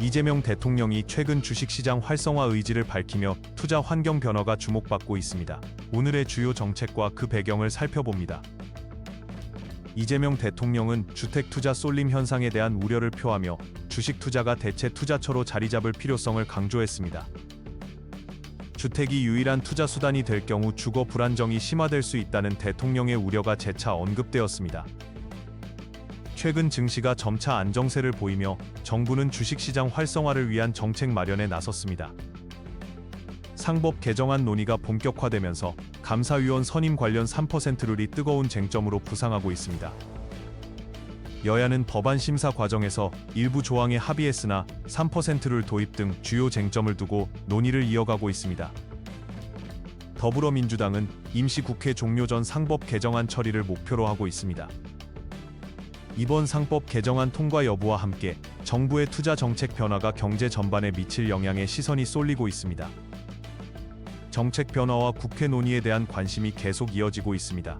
이재명 대통령이 최근 주식시장 활성화 의지를 밝히며 투자 환경 변화가 주목받고 있습니다. 오늘의 주요 정책과 그 배경을 살펴봅니다. 이재명 대통령은 주택 투자 쏠림 현상에 대한 우려를 표하며 주식 투자가 대체 투자처로 자리 잡을 필요성을 강조했습니다. 주택이 유일한 투자 수단이 될 경우 주거 불안정이 심화될 수 있다는 대통령의 우려가 재차 언급되었습니다. 최근 증시가 점차 안정세를 보이며 정부는 주식시장 활성화를 위한 정책 마련에 나섰습니다. 상법 개정안 논의가 본격화되면서 감사위원 선임 관련 3% 룰이 뜨거운 쟁점으로 부상하고 있습니다. 여야는 법안 심사 과정에서 일부 조항에 합의했으나 3%를 도입 등 주요 쟁점을 두고 논의를 이어가고 있습니다. 더불어민주당은 임시국회 종료 전 상법 개정안 처리를 목표로 하고 있습니다. 이번 상법 개정안 통과 여부와 함께 정부의 투자 정책 변화가 경제 전반에 미칠 영향에 시선이 쏠리고 있습니다. 정책 변화와 국회 논의에 대한 관심이 계속 이어지고 있습니다.